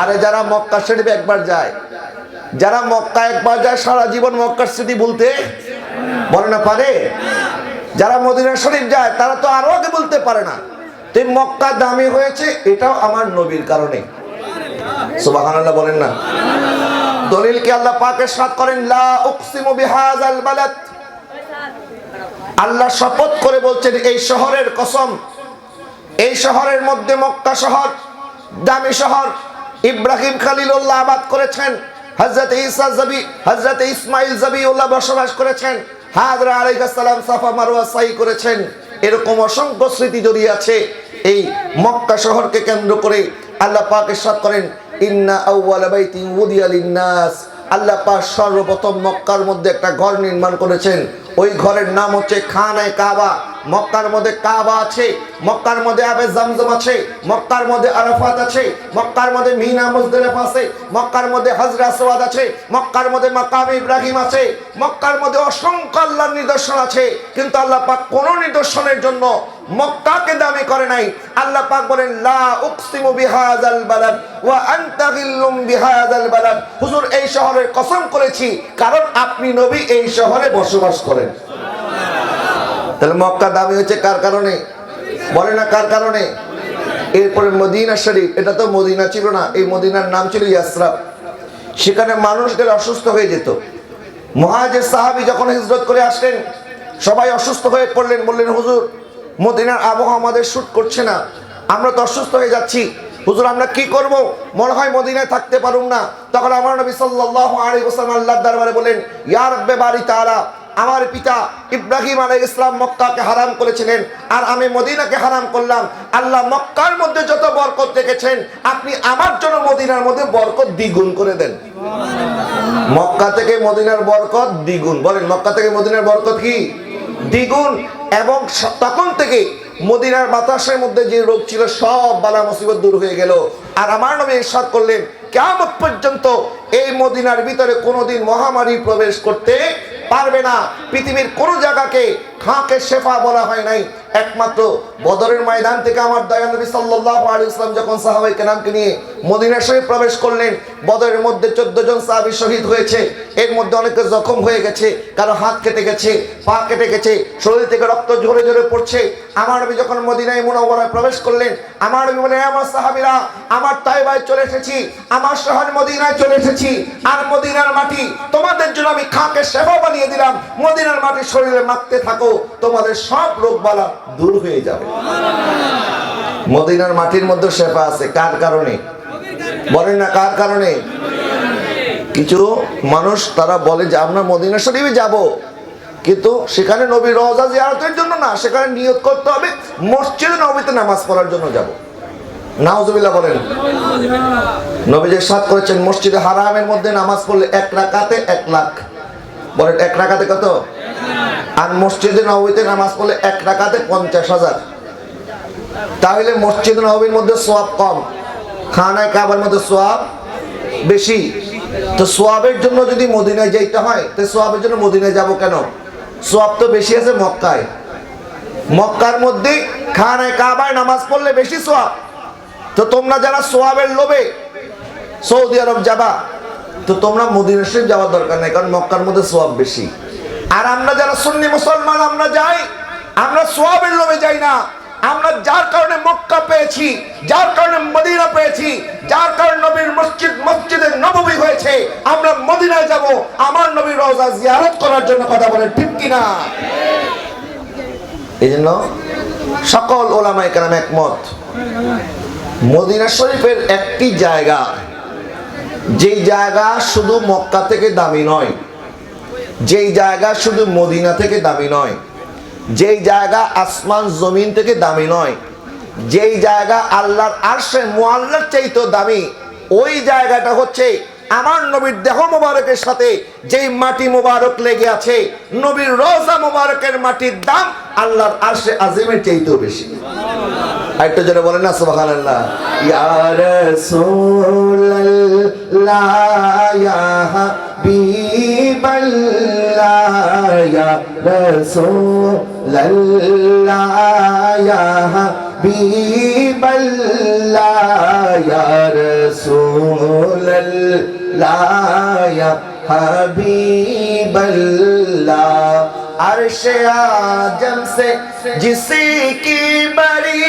আরে যারা মক্কা শরীফ একবার যায়, যারা মক্কা একবার যায়, সারা জীবন মক্কার স্মৃতি বলতে বলে না পারে? যারা মদিনা শরীফ যায়, তারা তো আরও আগে বলতে পারে না। তুই মক্কা দামি হয়েছে, এটাও আমার নবীর কারণে। সুবহানাল্লাহ বলেন না। দলিল কি আল্লাহ পাকের সাথ করেন? লা উকসিমু বিহাযাল বালাদ আল্লাহ শপথ করে বলছেন, এই শহরের কসম, এই শহরের মধ্যে মক্কা শহর, দামি শহর ইব্রাহিম খালিলুল্লাহ আবাদ করেছেন হজরত ইসা জবি হজরত ইসমাইল জবিউল্লাহ বসবাস করেছেন, হাজরা আলাইহিস সাফা মারওয়া সাই করেছেন। এরকম অসংখ্য স্মৃতি জড়িয়ে আছে, এই মক্কা শহরকে কেন্দ্র করে আল্লাহ পাক ইরশাদ করেন, ইন্না আউওয়ালা বাইতিন উদিয়া লিন-নাস। আল্লাহ পাক সর্বপ্রথম মক্কার মধ্যে একটা ঘর নির্মাণ করেছেন। ওই ঘরের নাম হচ্ছে খানায় কাবা। মক্কার মধ্যে কাবা আছে, মক্কার মধ্যে আবে জামজম আছে, মক্কার মধ্যে আরাফাত আছে, মক্কার মধ্যে মিনা মুজদালিফ আছে, মক্কার মধ্যে হজরা আসওয়াদ আছে, মক্কার মধ্যে মাকাম ইব্রাহিম আছে, মক্কার মধ্যে অসংখ্য আল্লাহর নিদর্শন আছে। কিন্তু আল্লাহ পাক কোন নিদর্শনের জন্য মক্কাকে দাবি করে নাই। আল্লাহ পাক বলেন, লা উকসিমু বিহাযাল বালাদ ওয়া আনতা গিল্লুম বিহাযাল বালাদ। হুজুর, এই শহরের কসম করেছি, কারণ আপনি নবী এই শহরে বসবাস করেন। তাহলে মক্কা দামি হচ্ছে কার কারণে? বলে না কার কারণে? এরপরে মদিনা শরীফ, এটা তো মদিনা ছিল না, এই মদিনার নাম ছিল ইয়াসরাফ। সেখানে মানুষদের অসুস্থ হয়ে যেত। মহাজের সাহাবি যখন হিজরত করে আসলেন, সবাই অসুস্থ হয়ে পড়লেন, বললেন, হুজুর মদিনার আবহাওয়া আমাদের শ্যুট করছে না। আমরা তো অসুস্থ হয়ে যাচ্ছি। হুজুর, আমরা কি করব? মনে হয় মদিনায় থাকতে পারুম না। তখন আমার নবী সাল্লাল্লাহু আলাইহি ওয়াসাল্লাম আল্লাহর দরবারে বলেন, ইয়া রাব্বে বারি তাআলা, আমার পিতা ইব্রাহিম আলাইহিস ইসলাম মক্কাকে হারাম করেছিলেন, আর আমি মদিনাকে হারাম করলাম। আল্লাহ মক্কার মধ্যে যত বরকত দেখেছেন আপনি আমার জন্য মদিনার মধ্যে বরকত দ্বিগুণ করে দেন। মক্কা থেকে মদিনার বরকত দ্বিগুণ। বলেন, মক্কা থেকে মদিনার বরকত কি? দ্বিগুণ। এবং তখন থেকে মদিনার বাতাসের মধ্যে যে রোগ ছিল, সব বালা মুসিবত দূর হয়ে গেল। আর আমার নবী ইরশাদ করলেন কেমন পর্যন্ত এই মদিনার ভিতরে কোনোদিন মহামারী প্রবেশ করতে পারবে না। পৃথিবীর কোনো জায়গাকে খাঁকে শেফা বলা হয় নাই। একমাত্র বদরের ময়দান থেকে আমার দয়া নবী সাল্লাল্লাহু আলাইহি ইসলাম যখন সাহাবাই কেরামকে নিয়ে মদিনা শরীফ প্রবেশ করলেন, বদরের মধ্যে চোদ্দ জন সাহাবী শহীদ হয়েছে। এর মধ্যে অনেকে জখম হয়ে গেছে, কারও হাত কেটে গেছে, পা কেটে গেছে, শরীর থেকে রক্ত ঝরে ঝরে পড়ছে। আমার নবী যখন মদিনায় মুনাওয়ারায় প্রবেশ করলেন, আমার নবী বলে আমার সাহাবীরা, আমার তাইবায় চলে এসেছি, আমার শহর মদিনায় চলে এসেছি, আর মদিনার মাটি তোমাদের জন্য আমি খাঁকে সেবা বানিয়ে দিলাম। মদিনার মাটি শরীরে মাখতে থাকো, তোমাদের সব রোগ বালা দূর হয়ে যাবে। মদিনার মাটির মধ্যে শেফা আছে। কার কারণে? বলেন না কার কারণে? কিছু মানুষ তারা বলে যে, আমরা মদিনা শরীফে যাব। কিন্তু সেখানে নবী রওজা জিয়ারতের জন্য না, সেখানে নিয়ত করতে হবে, মসজিদে নবীতে নামাজ পড়ার জন্য যাব। নাউজুবিল্লাহ বলেন। নবী যে সাত করেছেন, মসজিদে হারামের মধ্যে নামাজ পড়লে এক রাকাতে এক লাখ। বলেন, এক রাকাতে কত? আর মসজিদে নবীতে নামাজ পড়লে এক রাকাতে পঞ্চাশ হাজার। তাহলে মসজিদ নবীর মধ্যে সোয়াব কম। খানায় কাবার মধ্যে সোয়াব বেশি। তো সোয়াবের জন্য যদি মদিনায় যাইতে হয়, তো সোয়াবের জন্য মদিনায় যাব কেন? সোয়াব তো বেশি আছে মক্কায়। মক্কার মধ্যে খানায় কাবায় নামাজ পড়লে বেশি সোয়াব। তো তোমরা যারা সোয়াবের লোভে সৌদি আরব যাবা, তো তোমরা মদিনা শরীফ যাওয়ার দরকার নাই, কারণ মক্কার মধ্যে সোয়াব বেশি। আর আমরা যারা সুন্নি মুসলমান, আমরা যাই, আমরা সোয়াবের লোভে যাই না। আমরা যার কারণে মক্কা পেয়েছি, যার কারণে মদিনা পেয়েছি, যার কারণে নবীর মসজিদ মসজিদের নবমী হয়েছে, আমরা মদিনায় যাব, আমার নবীর রওজা জিয়ারত করার জন্য কথা বলে, ঠিক কিনা? এই জন্য সকল ওলামাই কেরাম একমত, মদিনা শরীফের একটি জায়গা, যেই জায়গা শুধু মক্কা থেকে দামি নয়, যেই জায়গা শুধু মদিনা থেকে দামি নয় যেই জায়গা আসমান জমিন থেকে দামি নয়, যেই জায়গা আল্লাহর আরশে মোয়াল্লার চাইতেও দামি, ওই জায়গাটা হচ্ছে আমার নবীর দেহ মোবারকের সাথে, যেই মাটি মোবারক লেগে আছে, নবীর রোজা মোবারকের মাটির দাম আল্লাহর আরশে আজিমের চাইতেও বেশি। আরেকটু জোরে বলেন না, সুবহানাল্লাহ। ইয়া রাসূলুল্লাহ হাবিবাল্লাহ, ইয়া রাসূলুল্লাহ लल्लाया बीबल्लाया रसूल लाया हबीबल्ला। अर्श आज़म से जिसे की बड़ी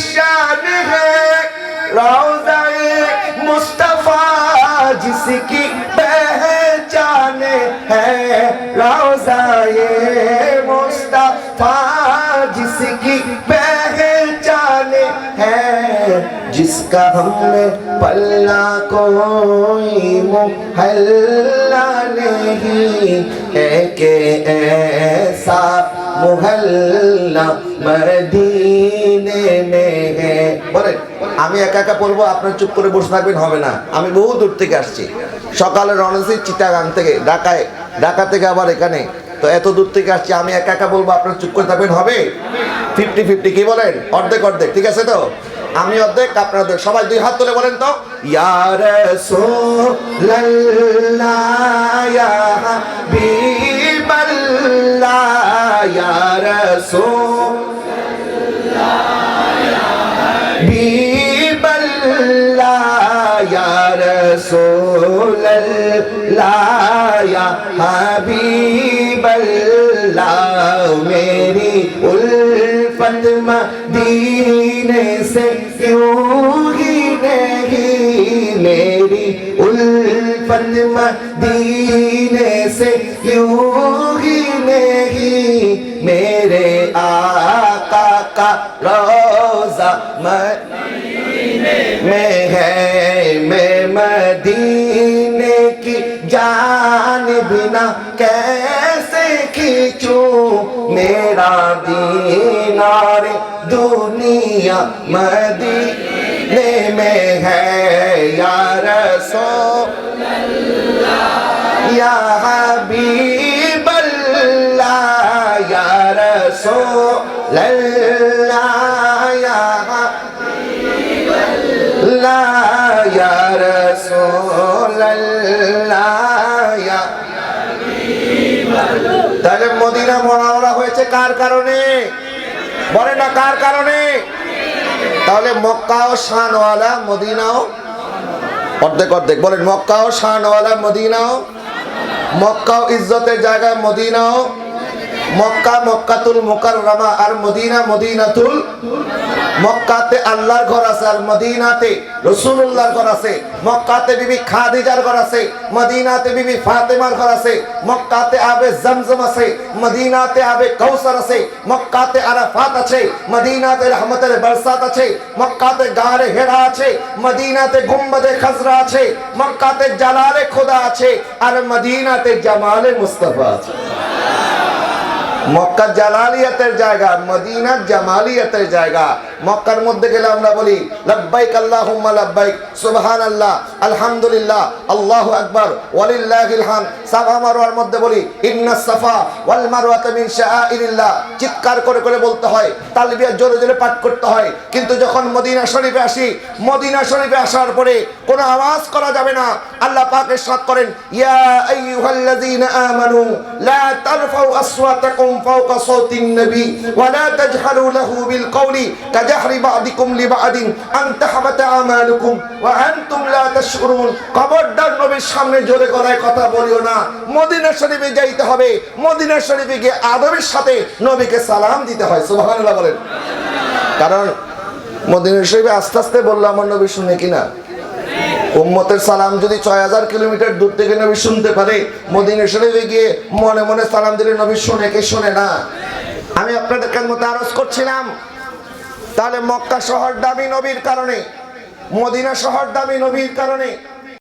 शान है, रोजा मुस्तफ़ा जिसकी जिसका हमने पल्ला कोई मुहल्ला नहीं है के ऐसा मुहल्ला मदीने में है বলেন আমি একা একা পড়বো আপনার চুপ করে বসে থাকবেন হবে না আমি বহু দূর থেকে আসছি সকালে রনেছি চিটাগাং থেকে ঢাকায় ঢাকা থেকে আবার এখানে তো এত দূর থেকে আসছি আমি একা একা বলবো আপনার চুপ করে থাকবেন হবে ফিফটি ফিফটি কি বলেন অর্ধেক অর্ধেক ঠিক আছে তো আমি অর্ধেক, আপনার অর্ধেক। সবাই দুই হাত তুলে বলেন তো। ইয়ার ইয়া হাবিবাল্লাহ, ইয়া রাসূল मोहब्बत मदीने से क्यों ही नहीं? मेरी उल्फत मदीने से क्यों ही नहीं? मेरे आका का रोजा मदीने में है मैं मदीने की जान बिना कैसे खींचू? मेरा दी दीनार दुनिया मदीने में है या रसूल या हबीब अल्लाह या रसूल अल्लाह या हबीब अल्लाह या रसूल अल्लाह या তাহলে মদিনা মনাওরা হয়েছে কার কারণে বলে না কার কারণে? তাহলে মক্কাও শানওয়ালা, মদিনাও অর্ধেক অর্ধেক। বলেন, মক্কাও শানওয়ালা, মদিনাও? মক্কাও ইজ্জতের জায়গায় মদিনাও? মক্কা মক্কাতুল মুকাররমা আর মদিনা মদিনাতুল মক্কাতে আল্লাহর ঘর আছে আর মদিনাতে রসুল্লাহর ঘর আছে। মক্কাতে বিবি খাদিজার ঘর আছে, মদিনাতে বিবি ফাতেমার ঘর আছে, মক্কাতে আবে জমজম আছে, মদিনাতে আবে কৌসর আছে, মক্কাতে আরাফাত আছে, মদিনাতে রহমতের বরসাত আছে, মক্কাতে গারে হেরা আছে, মদিনাতে গুম্বদে খজরা আছে, মক্কাতে জালালে খোদা আছে, আর মদিনাতে জামালে মুস্তফা আছে। মক্কা জালালিয়াতের জায়গা, মদিনার জামালিয়াতের জায়গা। মক্কার মধ্যে গেলে আমরা বলি, লাব্বাইক আল্লাহুম্মা লাব্বাইক, সুবহানাল্লাহ, আলহামদুলিল্লাহ, আল্লাহু আকবার, ওয়ালিল্লাহিল হাম। সাফা মারওয়ার মধ্যে বলি ইন্নাস সাফা ওয়াল মারওয়াতা মিন শাআইরিল্লাহ। চিৎকার করে করে বলতে হয়, তালবিয়া জোরে জোরে পাঠ করতে হয়। কিন্তু যখন মদিনা শরীফে আসি, মদিনা শরীফে আসার পরে কোনো আওয়াজ করা যাবে না। আল্লাহ পাক ইরশাদ করেন, ইয়া আইয়ুহাল্লাযীনা আমানু, লা তারফাউ আসওয়াতাকুম তাজহারু লাহু বিল কওলি কাজাহরি বাদিকুম লিবাদিন আন তাহবাতা আমালুকুম ওয়া আনতুম লা খবরদার নবীর সামনে জোরে গলায় কথা বলিও না। মদিনা শরীফে যাইতে হবে। মদিনা শরীফে গিয়ে আদবের সাথে নবীকে সালাম দিতে হয়। সুবহানাল্লাহ বলেন। কারণ মদিনা শরীফে আস্তে আস্তে বলল আমার নবী শুনে কিনা? উম্মতের সালাম যদি ছয় হাজার কিলোমিটার দূর থেকে নবী শুনতে পারে, মদিনা শরীফে গিয়ে মনে মনে সালাম দিলে নবী শুনে কে শুনে না? আমি আপনাদের মতো আরজ করছিলাম। তাহলে মক্কা শহর দামি নবীর কারণে, মদিনা শহর দামি নবীর কারণে